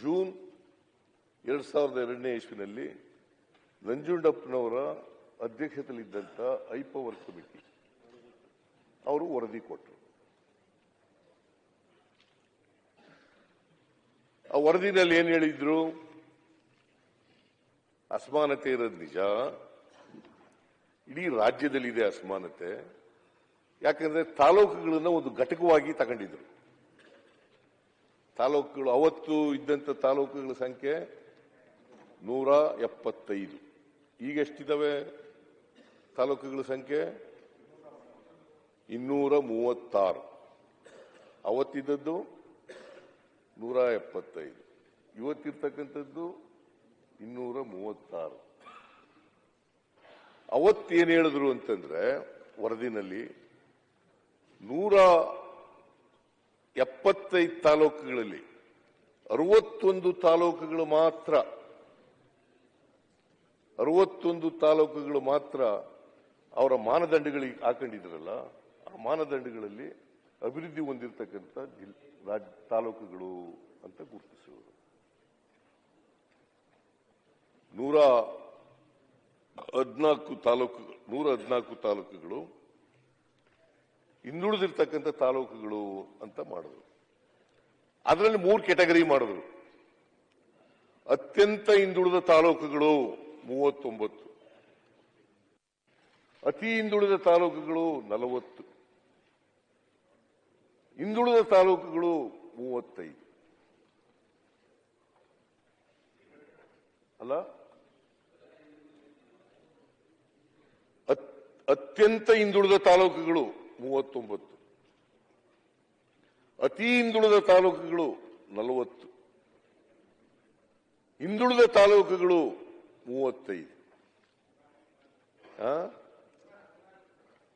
June ಎರಡು ಸಾವಿರದ ಎರಡನೇ ಇಸ್ವಿನಲ್ಲಿ ನಂಜುಂಡಪ್ಪನವರ ಅಧ್ಯಕ್ಷತೆಯಲ್ಲಿದ್ದಂಥ ಐಪವರ್ ಕಮಿಟಿ ಅವರು ವರದಿ ಕೊಟ್ಟರು. ಆ ವರದಿನಲ್ಲಿ ಏನ್ ಹೇಳಿದ್ರು? ಅಸಮಾನತೆ ಇರೋದು ನಿಜ. ಇಡೀ ರಾಜ್ಯದಲ್ಲಿದೆ ಅಸಮಾನತೆ. ಯಾಕಂದ್ರೆ ತಾಲೂಕುಗಳನ್ನ ಒಂದು ಘಟಕವಾಗಿ ತಗೊಂಡಿದ್ರು. ತಾಲೂಕುಗಳು, ಅವತ್ತು ಇದ್ದಂಥ ತಾಲೂಕುಗಳ ಸಂಖ್ಯೆ ನೂರ ಎಪ್ಪತ್ತೈದು. ಈಗ ಎಷ್ಟಿದಾವೆ ತಾಲೂಕುಗಳ ಸಂಖ್ಯೆ? ಇನ್ನೂರ ಮೂವತ್ತಾರು. ಅವತ್ತಿದ್ದದ್ದು ನೂರ ಎಪ್ಪತ್ತೈದು. ಇವತ್ತಿರ್ತಕ್ಕಂಥದ್ದು ಇನ್ನೂರ ಮೂವತ್ತಾರು. ಅವತ್ತೇನು ಹೇಳಿದ್ರು ಅಂತಂದ್ರೆ ವರದಿನಲ್ಲಿ ನೂರ ಎಪ್ಪತ್ತೈದು ತಾಲೂಕುಗಳಲ್ಲಿ, ಅರವತ್ತೊಂದು ತಾಲೂಕುಗಳು ಮಾತ್ರ, ಅರವತ್ತೊಂದು ತಾಲೂಕುಗಳು ಮಾತ್ರ ಅವರ ಮಾನದಂಡಗಳಿಗೆ ಹಾಕೊಂಡಿದ್ರಲ್ಲ, ಆ ಮಾನದಂಡಗಳಲ್ಲಿ ಅಭಿವೃದ್ಧಿ ಹೊಂದಿರತಕ್ಕಂಥ ಜಿಲ್, ರಾಜ್, ತಾಲೂಕುಗಳು ಅಂತ ಗುರುತಿಸುವರು ನೂರ ಹದಿನಾಲ್ಕು ತಾಲೂಕು ನೂರ ಹದಿನಾಲ್ಕು ತಾಲೂಕುಗಳು ಹಿಂದುಳಿದಿರ್ತಕ್ಕಂಥ ತಾಲೂಕುಗಳು ಅಂತ ಮಾಡಿದ್ರು ಅದರಲ್ಲಿ ಮೂರು ಕೆಟಗರಿ ಮಾಡಿದ್ರು ಅತ್ಯಂತ ಹಿಂದುಳಿದ ತಾಲೂಕುಗಳು ಮೂವತ್ತೊಂಬತ್ತು. ಅತಿ ಹಿಂದುಳಿದ ತಾಲೂಕುಗಳು ನಲವತ್ತು. ಹಿಂದುಳಿದ ತಾಲೂಕುಗಳು ಮೂವತ್ತೈದು. ಅಲ್ಲ? ಅತ್- ಅತ್ಯಂತ ಹಿಂದುಳಿದ ತಾಲೂಕುಗಳು ಮೂವತ್ತೊಂಬತ್ತು. ಅತಿ ಹಿಂದುಳಿದ ತಾಲೂಕುಗಳು ನಲವತ್ತು. ಹಿಂದುಳಿದ ತಾಲೂಕುಗಳು ಮೂವತ್ತೈದು?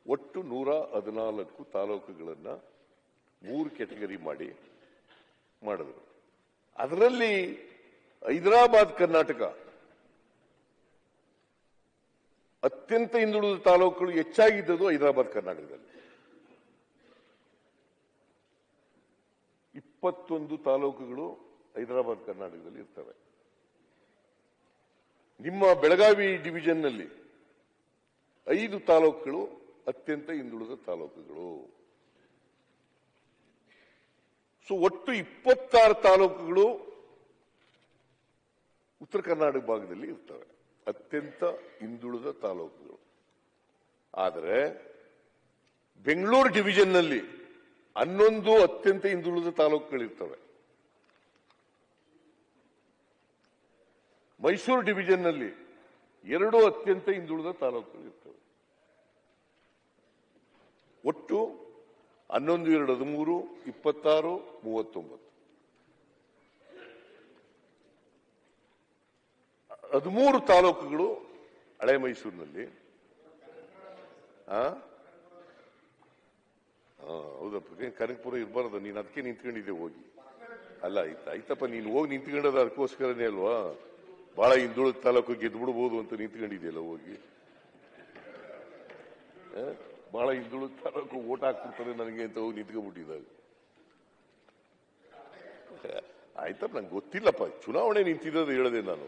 ಒಟ್ಟು ನೂರ ಹದಿನಾಲ್ಕು ತಾಲೂಕುಗಳನ್ನ ಮೂರು ಕೆಟಗರಿ ಮಾಡಿ ಮಾಡಿದ್ರು. ಅದರಲ್ಲಿ ಹೈದರಾಬಾದ್, ಕರ್ನಾಟಕ ಅತ್ಯಂತ ಹಿಂದುಳಿದ ತಾಲೂಕುಗಳು ಹೆಚ್ಚಾಗಿದ್ದದು ಹೈದರಾಬಾದ್, ಕರ್ನಾಟಕದಲ್ಲಿ. ಇಪ್ಪತ್ತೊಂದು ತಾಲೂಕುಗಳು ಹೈದರಾಬಾದ್ ಕರ್ನಾಟಕದಲ್ಲಿ ಇರ್ತವೆ. ನಿಮ್ಮ ಬೆಳಗಾವಿ ಡಿವಿಷನ್ನಲ್ಲಿ ಐದು ತಾಲೂಕುಗಳು ಅತ್ಯಂತ ಹಿಂದುಳಿದ ತಾಲೂಕುಗಳು. ಸೊ, ಒಟ್ಟು ಇಪ್ಪತ್ತಾರು ತಾಲೂಕುಗಳು ಉತ್ತರ ಕರ್ನಾಟಕ ಭಾಗದಲ್ಲಿ ಇರ್ತವೆ. ಅತ್ಯಂತ ಹಿಂದುಳಿದ ತಾಲೂಕುಗಳು. ಆದರೆ, ಬೆಂಗಳೂರು ಡಿವಿಷನ್ನಲ್ಲಿ ಹನ್ನೊಂದು ಅತ್ಯಂತ ಹಿಂದುಳಿದ ತಾಲೂಕುಗಳಿರ್ತವೆ. ಮೈಸೂರು ಡಿವಿಜನ್ನಲ್ಲಿ ಎರಡು ಅತ್ಯಂತ ಹಿಂದುಳಿದ ತಾಲೂಕುಗಳಿರ್ತವೆ. ಒಟ್ಟು ಹನ್ನೊಂದು, ಎರಡು, ಹದಿಮೂರು, ಇಪ್ಪತ್ತಾರು, ಮೂವತ್ತೊಂಬತ್ತು. ಹದಿಮೂರು ತಾಲೂಕುಗಳು ಹಳೆ ಮೈಸೂರಿನಲ್ಲಿ. ಹೌದಪ್ಪ ಕನಕಪುರ ಇರಬಾರ್ದು, ನೀನು ಅದಕ್ಕೆ ನಿಂತ್ಕೊಂಡಿದ್ದೆ ಹೋಗಿ. ಅಲ್ಲ, ಆಯ್ತು, ಆಯ್ತಪ್ಪ, ನೀನು ಹೋಗಿ ನಿಂತ್ಕೊಂಡದ ಅದಕ್ಕೋಸ್ಕರನೇ ಅಲ್ವಾ? ಬಹಳ ಹಿಂದುಳಿದ ತಾಲೂಕು ಗೆದ್ಬಿಡ್ಬೋದು ಅಂತ ನಿಂತ್ಕೊಂಡಿದ್ದೆಲ್ಲ ಹೋಗಿ? ಬಹಳ ಹಿಂದುಳಿದ ತಾಲೂಕು ಓಟ್ ಹಾಕ್ಬಿಡ್ತಾರೆ ನನಗೆ ಅಂತ ಹೋಗಿ ನಿಂತ್ಕೊಂಡ್ಬಿಟ್ಟಿದ್ದಾಗ ಆಯ್ತಪ್ಪ, ನಂಗೆ ಗೊತ್ತಿಲ್ಲಪ್ಪ, ಚುನಾವಣೆ ನಿಂತಿರೋದು ಹೇಳಿದೆ ನಾನು.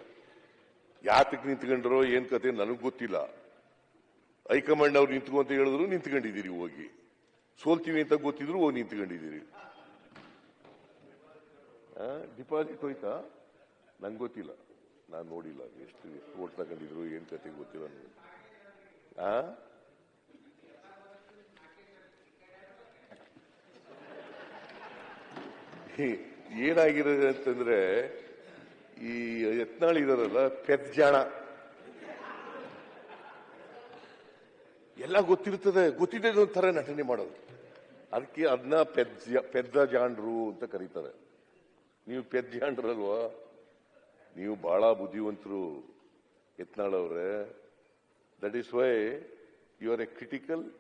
ಯಾತಕ್ಕೆ ನಿಂತ್ಕೊಂಡ್ರೋ, ಏನ್ ಕತೆ, ನನಗೆ ಗೊತ್ತಿಲ್ಲ. ಹೈಕಮಾಂಡ್ ಅವ್ರು ನಿಂತ್ಕೊಂತ ಹೇಳಿದ್ರು, ನಿಂತ್ಕೊಂಡಿದ್ದೀರಿ ಹೋಗಿ. ಸೋಲ್ತೀವಿ ಅಂತ ಗೊತ್ತಿದ್ರು ಹೋಗಿ ನಿಂತ್ಕೊಂಡಿದ್ದೀರಿ. ಡಿಪಾಸಿಟ್ ಹೋಯ್ತಾ? ನಂಗೆ ಗೊತ್ತಿಲ್ಲ. ನಾನು ನೋಡಿಲ್ಲ. ಎಷ್ಟು ಓಟ್ ತಗೊಂಡಿದ್ರು, ಏನು ಕತೆ ಗೊತ್ತಿಲ್ಲ ನನಗೆ ಆ? ಹೇ- ಏನಾಗಿರೋದು ಅಂತಂದ್ರೆ, ಈ ಯತ್ನಾಳ್ ಇದಾರಲ್ಲ ಪೆದ್ಜಾಣ ಎಲ್ಲ ಗೊತ್ತಿರ್ತದೆ ಗೊತ್ತಿದೆ ಒಂಥರ ನಟನೆ ಮಾಡೋದು. ಅದಕ್ಕೆ ಅದನ್ನ ಪೆದ್ಜ, ಪೆದ್ದ ಜಾಂಡ್ರು ಅಂತ ಕರೀತಾರೆ. ನೀವು ಪೆದ್ದ ಪೆದ್ಜಾಂಡ್ರಲ್ವಾ ನೀವು ಬಹಳ ಬುದ್ಧಿವಂತರು ಯತ್ನಾಳ್ ಅವರೇ. That is why you are a critical